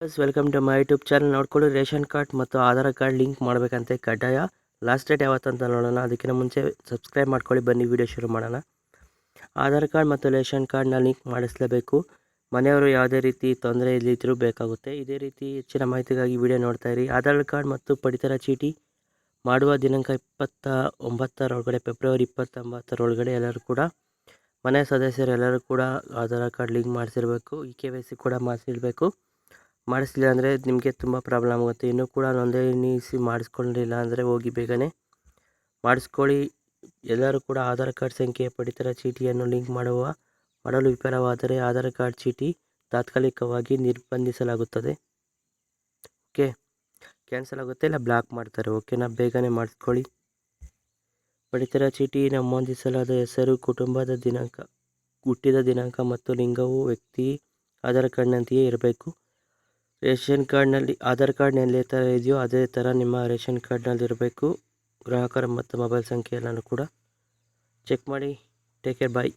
Welcome to my YouTube channel ನೋಡ್ಕೊಳ್ಳಿ, ration card ಮತ್ತು Aadhaar card link ಮಾಡಬೇಕಂತೆ ಕಡ್ಡಾಯ. ಲಾಸ್ಟ್ ಡೇಟ್ ಯಾವತ್ತಂತ ನೋಡೋಣ. ಅದಕ್ಕಿಂತ ಮುಂಚೆ ಸಬ್ಸ್ಕ್ರೈಬ್ ಮಾಡ್ಕೊಳ್ಳಿ. ಬನ್ನಿ ವಿಡಿಯೋ ಶುರು ಮಾಡೋಣ. ಆಧಾರ್ ಕಾರ್ಡ್ ಮತ್ತು ರೇಷನ್ ಕಾರ್ಡ್ನ ಲಿಂಕ್ ಮಾಡಿಸಲೇಬೇಕು. ಮನೆಯವರು ಯಾವುದೇ ರೀತಿ ತೊಂದರೆ ಇಲ್ಲಿದ್ದರೂ ಬೇಕಾಗುತ್ತೆ. ಇದೇ ರೀತಿ ಹೆಚ್ಚಿನ ಮಾಹಿತಿಗಾಗಿ ವಿಡಿಯೋ ನೋಡ್ತಾ ಇರಿ. ಆಧಾರ್ ಕಾರ್ಡ್ ಮತ್ತು ಪಡಿತರ ಚೀಟಿ ಮಾಡುವ ದಿನಾಂಕ ಇಪ್ಪತ್ತ ಒಂಬತ್ತರೊಳಗಡೆ ಫೆಬ್ರವರಿ ಇಪ್ಪತ್ತೊಂಬತ್ತರೊಳಗಡೆ ಎಲ್ಲರೂ ಕೂಡ, ಮನೆ ಸದಸ್ಯರೆಲ್ಲರೂ ಕೂಡ ಆಧಾರ್ ಕಾರ್ಡ್ ಲಿಂಕ್ ಮಾಡಿಸಿರಬೇಕು. ಇ ಕೆ ವೈ ಸಿ ಕೂಡ ಮಾಡಿಸಿರ್ಬೇಕು. ಮಾಡಿಸ್ಲಿಲ್ಲ ಅಂದರೆ ನಿಮಗೆ ತುಂಬ ಪ್ರಾಬ್ಲಮ್ ಆಗುತ್ತೆ. ಇನ್ನೂ ಕೂಡ ನೋಂದಣಿಸಿ ಮಾಡಿಸ್ಕೊಂಡಿಲ್ಲ ಅಂದರೆ ಹೋಗಿ ಬೇಗನೆ ಮಾಡಿಸ್ಕೊಳ್ಳಿ. ಎಲ್ಲರೂ ಕೂಡ ಆಧಾರ್ ಕಾರ್ಡ್ ಸಂಖ್ಯೆ ಪಡಿತರ ಚೀಟಿಯನ್ನು ಲಿಂಕ್ ಮಾಡುವ, ಮಾಡಲು ವಿಫಲವಾದರೆ ಆಧಾರ್ ಕಾರ್ಡ್ ಚೀಟಿ ತಾತ್ಕಾಲಿಕವಾಗಿ ನಿರ್ಬಂಧಿಸಲಾಗುತ್ತದೆ. ಓಕೆ? ಕ್ಯಾನ್ಸಲ್ ಆಗುತ್ತೆ ಇಲ್ಲ ಬ್ಲಾಕ್ ಮಾಡ್ತಾರೆ. ಓಕೆನಾ ಬೇಗನೆ ಮಾಡಿಸ್ಕೊಳ್ಳಿ. ಪಡಿತರ ಚೀಟಿ ನಮೂದಿಸಲಾದ ಹೆಸರು, ಕುಟುಂಬದ ದಿನಾಂಕ, ಹುಟ್ಟಿದ ದಿನಾಂಕ ಮತ್ತು ಲಿಂಗವು ವ್ಯಕ್ತಿ, ಆಧಾರ್ ಕಾರ್ಡ್ನಂತೆಯೇ ಇರಬೇಕು. ರೇಷನ್ ಕಾರ್ಡ್ನಲ್ಲಿ, ಆಧಾರ್ ಕಾರ್ಡ್ನಲ್ಲಿ ಥರ ಇದೆಯೋ ಅದೇ ಥರ ನಿಮ್ಮ ರೇಷನ್ ಕಾರ್ಡ್ನಲ್ಲಿ ಇರಬೇಕು ಗ್ರಾಹಕರ ಮತ್ತು ಮೊಬೈಲ್ ಸಂಖ್ಯೆ ಎಲ್ಲನೂ ಕೂಡ. ಚೆಕ್ ಮಾಡಿ. Take care. ಬಾಯ್.